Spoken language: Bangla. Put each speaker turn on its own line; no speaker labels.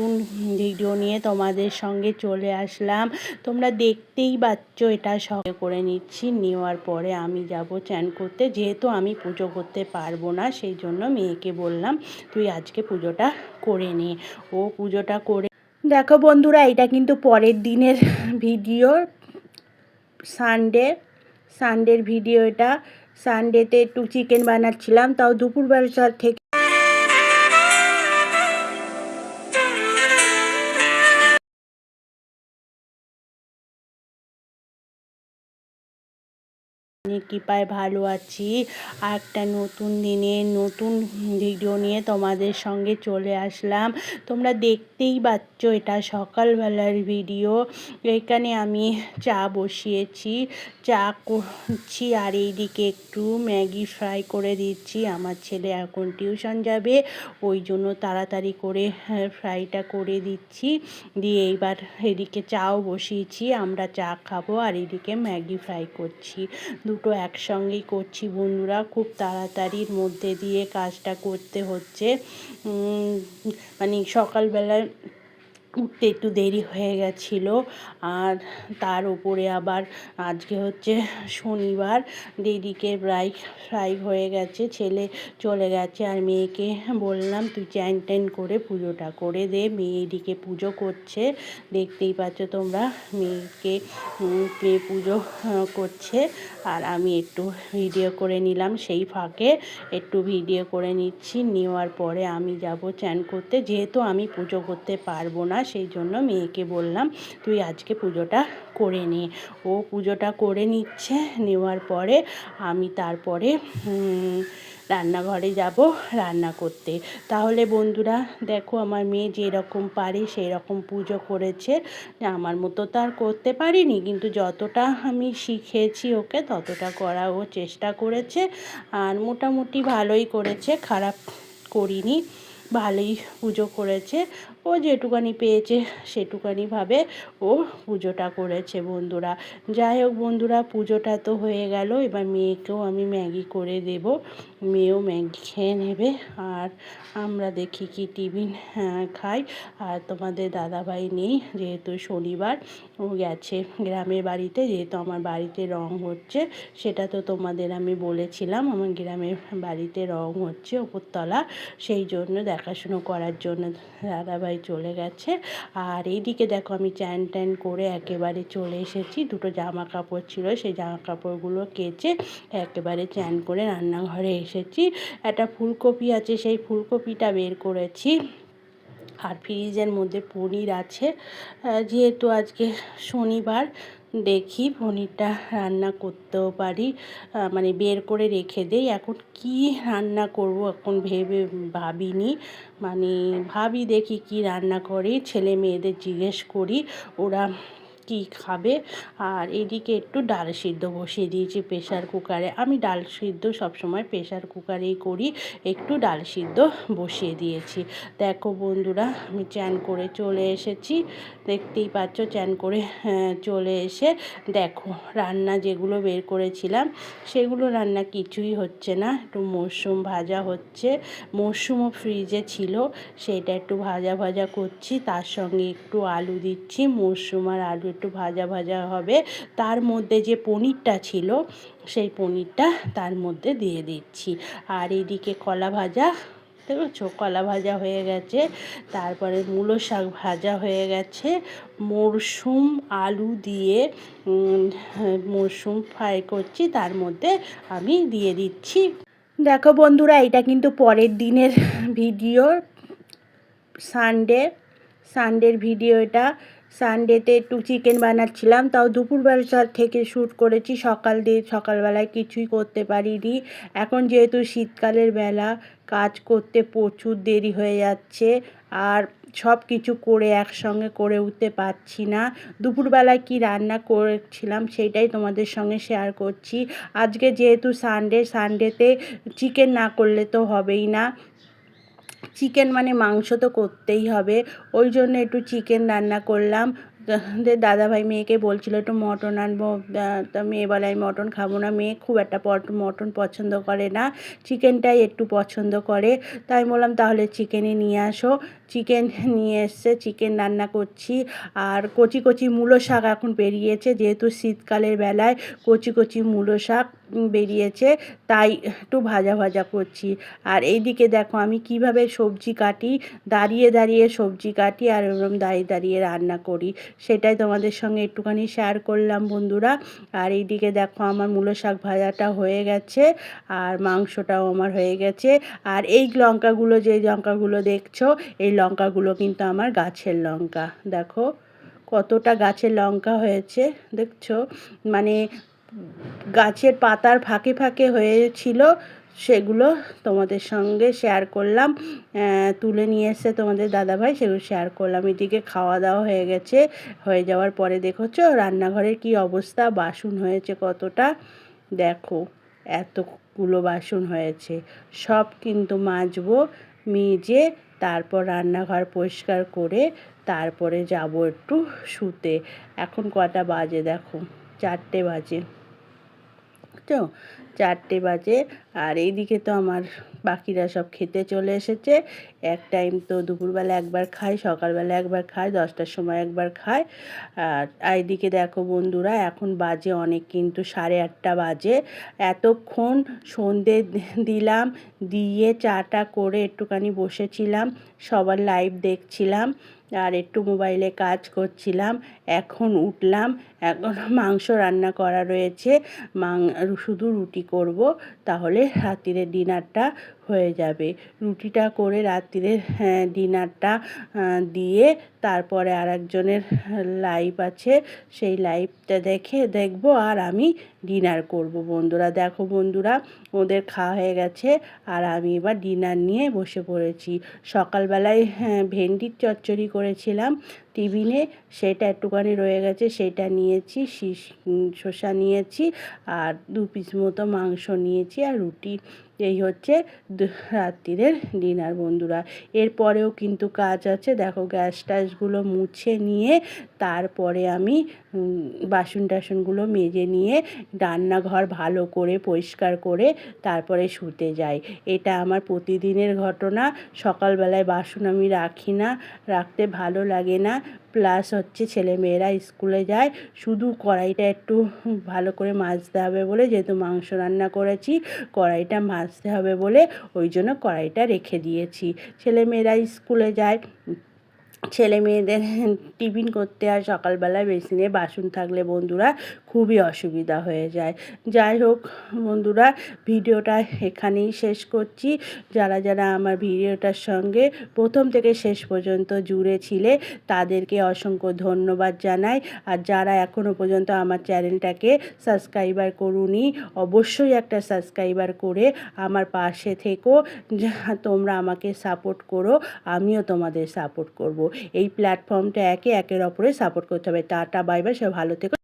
নতুন ভিডিও নিয়ে তোমাদের সঙ্গে চলে আসলাম। তোমরা দেখতেই পাচ্ছ এটা সঙ্গে করে নিচ্ছি। নেওয়ার পরে আমি যাব চ্যান করতে। যেহেতু আমি পুজো করতে পারব না, সেই জন্য মেয়েকে বললাম, তুই আজকে পুজোটা করে নে। ও পুজোটা করে দেখো বন্ধুরা, এটা কিন্তু পরের দিনের ভিডিও। সানডে সানডের ভিডিও এটা। সানডেতে একটু চিকেন বানাচ্ছিলাম, তাও দুপুরবেলা থেকে কৃপায় ভালো আছি। আর একটা নতুন দিনে, নতুন ভিডিও নিয়ে তোমাদের সঙ্গে চলে আসলাম। তোমরা দেখতেই পাচ্ছ এটা সকালবেলার ভিডিও। এখানে আমি চা বসিয়েছি। চা করছি আর এইদিকে একটু ম্যাগি ফ্রাই করে দিচ্ছি। আমার ছেলে এখন টিউশন যাবে, ওই জন্য তাড়াতাড়ি করে ফ্রাইটা করে দিচ্ছি। দিয়ে এইবার এদিকে চাও বসিয়েছি, আমরা চা খাব আর এদিকে ম্যাগি ফ্রাই করছি। দুটো একসঙ্গেই করছি বন্ধুরা খুব তাড়াতাড়ির মধ্যে দিয়ে কাজটা করতে হচ্ছে। মানে সকালবেলায় উঠতে একটু দেরি হয়ে গেছিল। আর তার উপরে আবার আজকে হচ্ছে শনিবার, দিদিকে প্রায় ফ্রাই হয়ে গেছে, ছেলে চলে গেছে আর মেয়েকে বললাম, তুই চ্যান ট্যান করে পুজোটা করে দে, মেয়ে এদিকে পুজো করছে। দেখতেই পাচ্ছ তোমরা, মেয়েকে মেয়ে পুজো করছে। আর আমি একটু ভিডিও করে নিলাম, সেই ফাঁকে একটু ভিডিও করে নিচ্ছি। নেওয়ার পরে আমি যাব চ্যান করতে, যেহেতু আমি পুজো করতে পারব না সেই জন্য মেয়েকে বললাম, তুই আজকে পুজোটা করে নে। ও পুজোটা করে নিচ্ছে, নেওয়ার পরে আমি তারপরে রান্নাঘরে যাব রান্না করতে। তাহলে বন্ধুরা, দেখো আমার মেয়ে যেরকম পারে সেই রকম পুজো করেছে। আমার মতো তো আর করতে পারিনি, কিন্তু যতটা আমি শিখেছি ওকে, ততটা করা ও চেষ্টা করেছে। আর মোটামুটি ভালোই করেছে, খারাপ করিনি, ভালোই পুজো করেছে। ও যেটুকানি পেয়েছে সেটুকানিভাবে ও পুজোটা করেছে বন্ধুরা। যাই হোক বন্ধুরা পুজোটা তো হয়ে গেল এবার মেয়েকেও আমি ম্যাগি করে দেব। মেয়েও ম্যাগি খেয়ে নেবে আর আমরা দেখি কি টিফিন হ্যাঁ, খাই। আর তোমাদের দাদাভাই নেই যেহেতু শনিবার ও গেছে গ্রামের বাড়িতে যেহেতু আমার বাড়িতে রং হচ্ছে সেটা তো তোমাদের আমি বলেছিলাম আমার গ্রামের বাড়িতে রং হচ্ছে ওপরতলা সেই জন্য দেখাশুনো করার জন্য দাদাভাই চলে গেছে। আর এইদিকে দেখো আমি চ্যান ট্যান করে একেবারে চলে এসেছি। দুটো জামা কাপড় ছিল, সেই জামা কাপড়গুলো কেচে একেবারে চ্যান করে রান্নাঘরে এসেছি। একটা ফুলকপি আছে, সেই ফুলকপিটা বের করেছি। আর ফ্রিজের মধ্যে পনির আছে। যেহেতু আজকে শনিবার দেখি পনিরটা রান্না করতেও পারি। মানে বের করে রেখে দেই। এখন কি রান্না করব এখন ভেবে ভাবিনি। মানে ভাবি দেখি কি রান্না করি। ছেলে মেয়েদের জিজ্ঞেস করি। ওরা কি খাবে? আর এদিকে একটু ডাল সিদ্ধ বসিয়ে দিয়েছি প্রেশার কুকারে আমি ডাল সিদ্ধ সবসময় প্রেশার কুকারেই করি। একটু ডাল সিদ্ধ বসিয়ে দিয়েছি। দেখো বন্ধুরা আমি চ্যান করে চলে এসেছি। দেখতেই পাচ্ছ চ্যান করে হ্যাঁ, চলে এসে দেখো রান্না যেগুলো বের করেছিলাম সেগুলো রান্না কিছুই হচ্ছে না। একটু মরশুম ভাজা হচ্ছে। মরশুমও ফ্রিজে ছিল সেটা একটু ভাজা ভাজা করছি। তার সঙ্গে একটু আলু দিচ্ছি মরশুম আর আলু একটু ভাজা ভাজা হবে। তার মধ্যে যে পনিরটা ছিল, সেই পনিরটা তার মধ্যে দিয়ে দিচ্ছি। আর এদিকে কলা ভাজা, দেখেছ? কলা ভাজা হয়ে গেছে। তারপরে মূলো শাক ভাজা হয়ে গেছে। মরশুম আলু দিয়ে মরশুম ফ্রাই করছি। তার মধ্যে আমি দিয়ে দিচ্ছি। দেখো বন্ধুরা, এটা কিন্তু পরের দিনের ভিডিও। সানডে, সানডের ভিডিও এটা। সানডেতে একটু চিকেন বানাচ্ছিলাম, তাও দুপুরবেলা থেকে শ্যুট করেছি। সকাল দিয়ে সকালবেলায় কিছুই করতে পারিনি। এখন যেহেতু শীতকালের বেলা, কাজ করতে প্রচুর দেরি হয়ে যাচ্ছে আর সব কিছু করে একসঙ্গে করে উঠতে পারছি না। দুপুরবেলায় কি রান্না করেছিলাম সেটাই তোমাদের সঙ্গে শেয়ার করছি। আজকে যেহেতু সানডে সানডেতে চিকেন না করলে তো হবেই না। চিকেন মানে মাংস তো করতেই হবে। ওই জন্য একটু চিকেন রান্না করলাম। দাদাভাই মেয়েকে বলছিল, একটু মটন আনব। তা মেয়ে বলে আমি মটন খাব না। মেয়ে খুব একটা পট- মটন পছন্দ করে না। চিকেনটাই একটু পছন্দ করে। তাই বললাম, তাহলে চিকেনে নিয়ে আসো। চিকেন নিয়ে এসছে চিকেন রান্না করছি। আর কচি কচি মূলো শাক এখন বেরিয়েছে যেহেতু শীতকালের বেলায় কচি কচি মূলো শাক বেরিয়েছে, তাই একটু ভাজা ভাজা করছি। আর এইদিকে দেখো আমি কীভাবে সবজি কাটি, দাঁড়িয়ে দাঁড়িয়ে সবজি কাটি আর এরকম দাঁড়িয়ে দাঁড়িয়ে রান্না করি। সেটাই তোমাদের সঙ্গে একটুখানি শেয়ার করলাম বন্ধুরা। আর এইদিকে দেখো আমার মূলো শাক ভাজাটা হয়ে গেছে আর মাংসটাও আমার হয়ে গেছে। আর এই লঙ্কাগুলো, যে লঙ্কাগুলো দেখছ, এই লঙ্কাগুলো কিন্তু আমার গাছের লঙ্কা। দেখো কতটা গাছের লঙ্কা হয়েছে, দেখছ? মানে গাছের পাতার ফাঁকে ফাঁকে হয়েছিল, সেগুলো তোমাদের সঙ্গে শেয়ার করলাম। তুলে নিয়ে এসে তোমাদের দাদাভাই, সেগুলো শেয়ার করলাম। এদিকে খাওয়া দাওয়া হয়ে গেছে, হয়ে যাওয়ার পরে দেখোছো রান্নাঘরের কি অবস্থা? বাসন হয়েছে কতটা? দেখো, এতগুলো বাসন হয়েছে। সব কিন্তু মাজবো, মেজে, তারপর রান্নাঘর পরিষ্কার করে তারপরে যাব একটু শুতে। এখন কটা বাজে দেখো? চারটে বাজে। তো চারটে বাজে। আর এইদিকে তো আমার বাকিরা সব খেতে চলে এসেছে। এক টাইম তো দুপুরবেলা একবার খাই, সকালবেলা একবার খায় দশটার সময় একবার খায় আর এইদিকে দেখো বন্ধুরা, এখন বাজে অনেক কিন্তু সাড়ে আটটা বাজে। এতক্ষণ সন্ধে দিলাম, দিয়ে চাটা করে একটুখানি বসেছিলাম, সবার লাইভ দেখছিলাম। আর একটু মোবাইলে কাজ করছিলাম, এখন উঠলাম, এখন মাংস রান্না করা রয়েছে, মাং, শুধু রুটি করব, তাহলে রাত্রিরের ডিনারটা হয়ে যাবে। রুটিটা করে রাত্রিরের হ্যাঁ, ডিনারটা দিয়ে তারপরে আর একজনের লাইভ আছে সেই লাইভটা দেখে দেখব আর আমি ডিনার করব। বন্ধুরা দেখো বন্ধুরা ওদের খাওয়া হয়ে গেছে আর আমি এবার ডিনার নিয়ে বসে পড়েছি। সকালবেলায় হ্যাঁ, ভেন্ডির চচ্চড়ি করেছিলাম টিফিনে, সেটা একটুখানি রয়ে গেছে, সেটা নিয়েছি, শীষ শসা নিয়েছি, আর দু পিস মতো মাংস নিয়েছি, আর রুটি। এই হচ্ছে রাত্রিরের ডিনার বন্ধুরা। এরপরেও কিন্তু কাজ আছে, দেখো গ্যাস ট্যাসগুলো মুছে নিয়ে, তারপরে আমি বাসন টাসনগুলো মেজে নিয়ে, রান্নাঘর ভালো করে পরিষ্কার করে তারপরে শুতে যাই। এটা আমার প্রতিদিনের ঘটনা। সকালবেলায় বাসন আমি রাখি না, রাখতে ভালো লাগে না। প্লাস হচ্ছে ছেলে মেয়েরা স্কুলে যায়। শুধু কড়াইটা একটু ভালো করে মাজতে হবে বলে যেহেতু মাংস রান্না করেছি, কড়াইটা মাজতে হবে বলে ওই জন্য কড়াইটা রেখে দিয়েছি। ছেলে মেয়েরা স্কুলে যায় ছেলে মেয়েদের টিফিন করতে আর সকালবেলা বেসিনে বাসন থাকলে বন্ধুরা খুবই অসুবিধা হয়ে যায়। যাই হোক, বন্ধুরা, ভিডিওটা এখানেই শেষ করছি। যারা যারা আমার ভিডিওটার সঙ্গে প্রথম থেকে শেষ পর্যন্ত জুড়ে ছিলে, তাদেরকে অসংখ্য ধন্যবাদ জানাই। আর যারা এখনও পর্যন্ত আমার চ্যানেলটাকে সাবস্ক্রাইবার করুনি, অবশ্যই একটা সাবস্ক্রাইবার করে আমার পাশে থেকো। তোমরা আমাকে সাপোর্ট করো, আমিও তোমাদের সাপোর্ট করব। এই প্ল্যাটফর্মটা একে একের অপরে সাপোর্ট করতে হবে। টাটা বাই বাই সে ভালো থেকো।